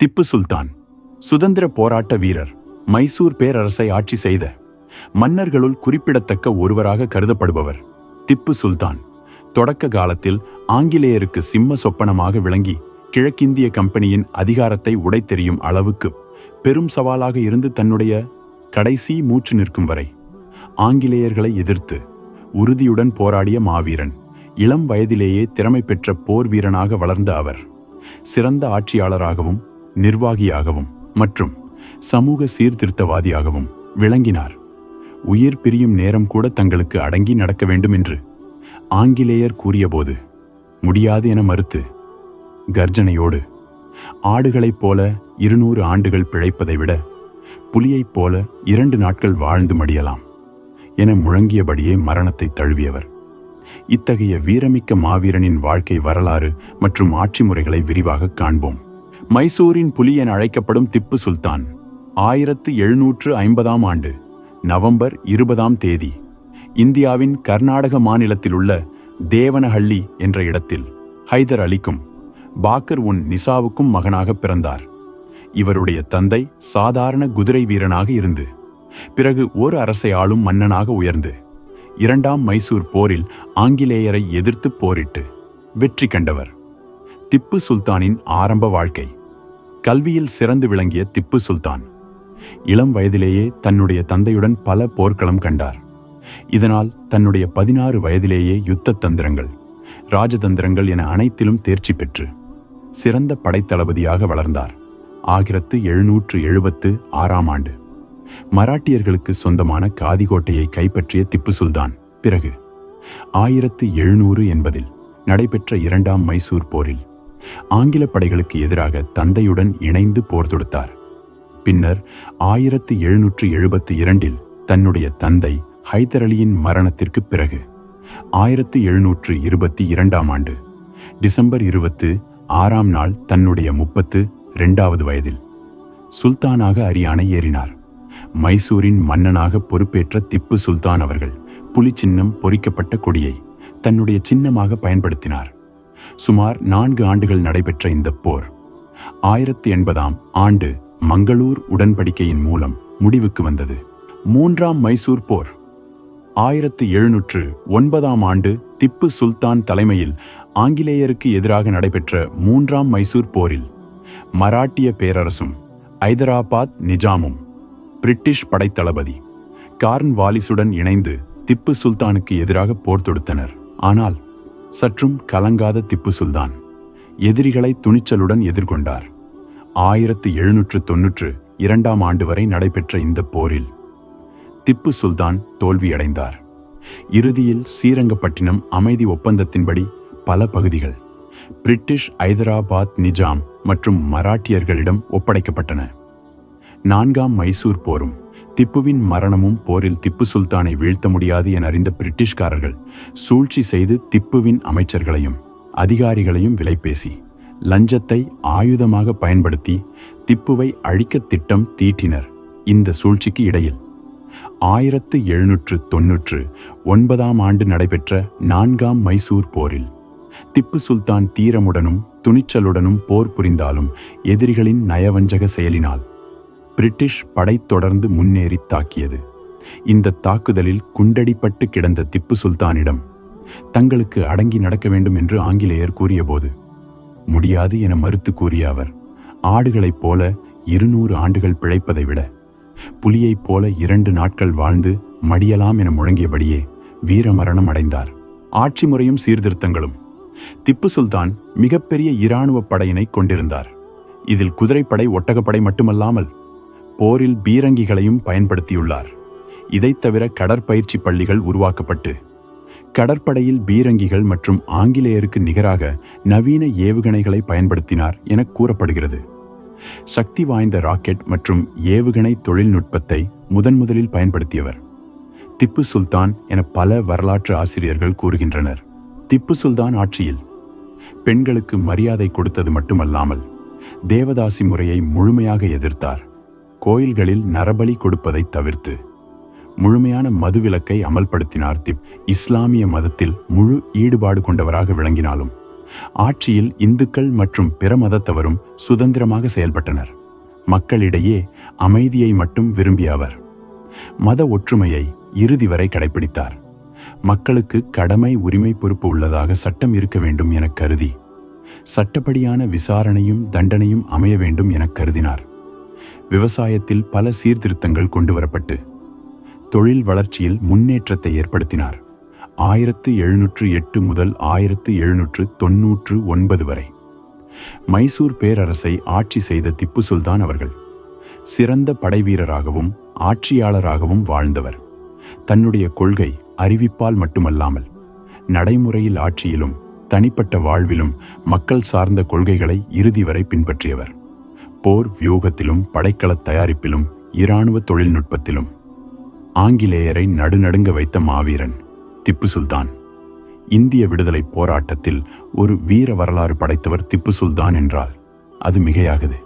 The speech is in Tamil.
திப்பு சுல்தான் சுதந்திர போராட்ட வீரர் மைசூர் பேரரசை ஆட்சி செய்த மன்னர்களுள் குறிப்பிடத்தக்க ஒருவராக கருதப்படுபவர் திப்பு சுல்தான். தொடக்க காலத்தில் ஆங்கிலேயருக்கு சிம்ம சொப்பனமாக விளங்கி கிழக்கிந்திய கம்பெனியின் அதிகாரத்தை உடைத்தெறியும் அளவுக்கு பெரும் சவாலாக இருந்து தன்னுடைய கடைசி மூச்சு நிற்கும் வரை ஆங்கிலேயர்களை எதிர்த்து உறுதியுடன் போராடிய மாவீரன் இளம் வயதிலேயே திறமை பெற்ற போர் வீரனாக வளர்ந்த அவர் சிறந்த ஆட்சியாளராகவும் நிர்வாகியாகவும் மற்றும் சமூக சீர்திருத்தவாதியாகவும் விளங்கினார். உயிர் பிரியும் நேரம் கூட தங்களுக்கு அடங்கி நடக்க வேண்டும் என்று ஆங்கிலேயர் கூறியபோது முடியாது என மறுத்து கர்ஜனையோடு ஆடுகளைப் போல இருநூறு ஆண்டுகள் பிழைப்பதை விட புலியைப் போல இரண்டு நாட்கள் வாழ்ந்து மடியலாம் என முழங்கியபடியே மரணத்தை தழுவியவர். இத்தகைய வீரமிக்க மாவீரனின் வாழ்க்கை வரலாறு மற்றும் ஆட்சி முறைகளை விரிவாக காண்போம். மைசூரின் புலி என அழைக்கப்படும் திப்பு சுல்தான் ஆயிரத்து எழுநூற்று ஐம்பதாம் ஆண்டு நவம்பர் இருபதாம் தேதி இந்தியாவின் கர்நாடக மாநிலத்தில் உள்ள தேவனஹள்ளி என்ற இடத்தில் ஹைதர் அலிக்கும் பாக்கர் உன் நிசாவுக்கும் மகனாக பிறந்தார். இவருடைய தந்தை சாதாரண குதிரை வீரனாக இருந்து பிறகு ஒரு அரசை ஆளும் மன்னனாக உயர்ந்து இரண்டாம் மைசூர் போரில் ஆங்கிலேயரை எதிர்த்து போரிட்டு வெற்றி கண்டவர். திப்பு சுல்தானின் ஆரம்ப வாழ்க்கை. கல்வியில் சிறந்து விளங்கிய திப்பு சுல்தான். இளம் வயதிலேயே தன்னுடைய தந்தையுடன் பல போர்க்களம் கண்டார். இதனால் தன்னுடைய பதினாறு வயதிலேயே யுத்த தந்திரங்கள் ராஜதந்திரங்கள் என அனைத்திலும் தேர்ச்சி பெற்று சிறந்த படைத்தளபதியாக வளர்ந்தார். ஆயிரத்து எழுநூற்று எழுபத்து ஆறாம் ஆண்டு. மராட்டியர்களுக்கு சொந்தமான காதிகோட்டையை கைப்பற்றிய திப்பு சுல்தான். பிறகு ஆயிரத்து எழுநூறு என்பதில் நடைபெற்ற இரண்டாம் மைசூர் போரில் ஆங்கில படைகளுக்கு எதிராக தந்தையுடன் இணைந்து போர் தொடுத்தார். பின்னர் ஆயிரத்து எழுநூற்று எழுபத்து இரண்டில் தன்னுடைய தந்தை ஹைதர் அலியின் மரணத்திற்கு பிறகு ஆயிரத்து எழுநூற்று இருபத்தி இரண்டாம் ஆண்டு டிசம்பர் இருபத்து ஆறாம் நாள் தன்னுடைய முப்பத்து இரண்டாவது வயதில் சுல்தானாக அரியானை ஏறினார். மைசூரின் மன்னனாக பொறுப்பேற்ற திப்பு சுல்தான் அவர்கள் புலிச்சின்னம் பொறிக்கப்பட்ட கொடியை தன்னுடைய சின்னமாக பயன்படுத்தினார். சுமார் நான்கு ஆண்டுகள் நடைபெற்ற இந்த போர் ஆயிரத்தி எண்பதாம் ஆண்டு மங்களூர் உடன்படிக்கையின் மூலம் முடிவுக்கு வந்தது. மூன்றாம் மைசூர் போர் ஆயிரத்து எழுநூற்று ஒன்பதாம் ஆண்டு திப்பு சுல்தான் தலைமையில் ஆங்கிலேயருக்கு எதிராக நடைபெற்ற மூன்றாம் மைசூர் போரில் மராட்டிய பேரரசும் ஐதராபாத் நிஜாமும் பிரிட்டிஷ் படைத்தளபதி கார்ன் வாலிசுடன் இணைந்து திப்பு சுல்தானுக்கு எதிராக போர் தொடுத்தனர். ஆனால் சற்றும் கலங்காத திப்பு சுல்தான் எதிரிகளை துணிச்சலுடன் எதிர்கொண்டார். ஆயிரத்து எழுநூற்று தொன்னூற்று இரண்டாம் ஆண்டு வரை நடைபெற்ற இந்த போரில் திப்பு சுல்தான் தோல்வியடைந்தார். இறுதியில் ஸ்ரீரங்கப்பட்டினம் அமைதி ஒப்பந்தத்தின்படி பல பகுதிகள் பிரிட்டிஷ் ஐதராபாத் நிஜாம் மற்றும் மராட்டியர்களிடம் ஒப்படைக்கப்பட்டன. நான்காம் மைசூர் போரும். திப்புவின் மரணமும் போரில் திப்பு சுல்தானை வீழ்த்த முடியாது என அறிந்த பிரிட்டிஷ்காரர்கள் சூழ்ச்சி செய்து திப்புவின் அமைச்சர்களையும் அதிகாரிகளையும் விலைபேசி லஞ்சத்தை ஆயுதமாக பயன்படுத்தி திப்புவை அழிக்க திட்டம் தீட்டினர் இந்த சூழ்ச்சிக்கு இடையில். ஆயிரத்து எழுநூற்று தொன்னூற்று ஒன்பதாம் ஆண்டு நடைபெற்ற நான்காம் மைசூர் போரில் திப்பு சுல்தான் தீரமுடனும் துணிச்சலுடனும் போர் புரிந்தாலும் எதிரிகளின் நயவஞ்சக செயலினால் பிரிட்டிஷ் படை தொடர்ந்து முன்னேறி தாக்கியது. இந்த தாக்குதலில் குண்டடிப்பட்டு கிடந்த திப்பு சுல்தானிடம் தங்களுக்கு அடங்கி நடக்க வேண்டும் என்று ஆங்கிலேயர் கூறியபோது முடியாது என மறுத்து கூறிய அவர் ஆடுகளைப் போல இருநூறு ஆண்டுகள் பிழைப்பதை விட புலியைப் போல இரண்டு நாட்கள் வாழ்ந்து மடியலாம் என முழங்கியபடியே வீரமரணம் அடைந்தார். ஆட்சி முறையும் சீர்திருத்தங்களும். திப்பு சுல்தான் மிகப்பெரிய இராணுவ படையினை கொண்டிருந்தார். இதில் குதிரைப்படை ஒட்டகப்படை மட்டுமல்லாமல் போரில் பீரங்கிகளையும் பயன்படுத்தியுள்ளார். இதைத் தவிர கடற்பயிற்சி பள்ளிகள் உருவாக்கப்பட்டு கடற்படையில் பீரங்கிகள் மற்றும் ஆங்கிலேயருக்கு நிகராக நவீன ஏவுகணைகளை பயன்படுத்தினார் என கூறப்படுகிறது. சக்தி வாய்ந்த ராக்கெட் மற்றும் ஏவுகணை தொழில்நுட்பத்தை முதன் முதலில் பயன்படுத்தியவர். திப்பு சுல்தான் என பல வரலாற்று ஆசிரியர்கள் கூறுகின்றனர். திப்பு சுல்தான் ஆட்சியில் பெண்களுக்கு மரியாதை கொடுத்தது மட்டுமல்லாமல் தேவதாசி முறையை முழுமையாக எதிர்த்தார். கோயில்களில் நரபலி கொடுப்பதை தவிர்த்து முழுமையான மதுவிலக்கை அமல்படுத்தினார் திப். இஸ்லாமிய மதத்தில் முழு ஈடுபாடு கொண்டவராக விளங்கினாலும் ஆட்சியில் இந்துக்கள் மற்றும் பிற மதத்தவரும் சுதந்திரமாக செயல்பட்டனர். மக்களிடையே அமைதியை மட்டும் விரும்பிய அவர் மத ஒற்றுமையை இறுதி வரை கடைபிடித்தார் மக்களுக்கு கடமை உரிமை பொறுப்பு உள்ளதாக சட்டம் இருக்க வேண்டும் என கருதி சட்டப்படியான விசாரணையும் தண்டனையும் அமைய வேண்டும் என கருதினார். விவசாயத்தில் பல சீர்திருத்தங்கள் கொண்டு வரப்பட்டு தொழில் வளர்ச்சியில் முன்னேற்றத்தை ஏற்படுத்தினார். ஆயிரத்து எழுநூற்று எட்டு முதல் ஆயிரத்து எழுநூற்று தொன்னூற்று ஒன்பது வரை. மைசூர் பேரரசை ஆட்சி செய்த திப்பு சுல்தான் அவர்கள் சிறந்த படைவீரராகவும் ஆட்சியாளராகவும் வாழ்ந்தவர். தன்னுடைய கொள்கை அறிவிப்பால் மட்டுமல்லாமல் நடைமுறையில் ஆட்சியிலும் தனிப்பட்ட வாழ்விலும் மக்கள் சார்ந்த கொள்கைகளை இறுதி வரை பின்பற்றியவர். போர் வியூகத்திலும் படைக்கலத் தயாரிப்பிலும் இராணுவ தொழில்நுட்பத்திலும். ஆங்கிலேயரை நடுநடுங்க வைத்த மாவீரன் திப்பு சுல்தான். இந்திய விடுதலை போராட்டத்தில் ஒரு வீர வரலாறு படைத்தவர் திப்பு சுல்தான் என்றால் அது மிகையாகுது.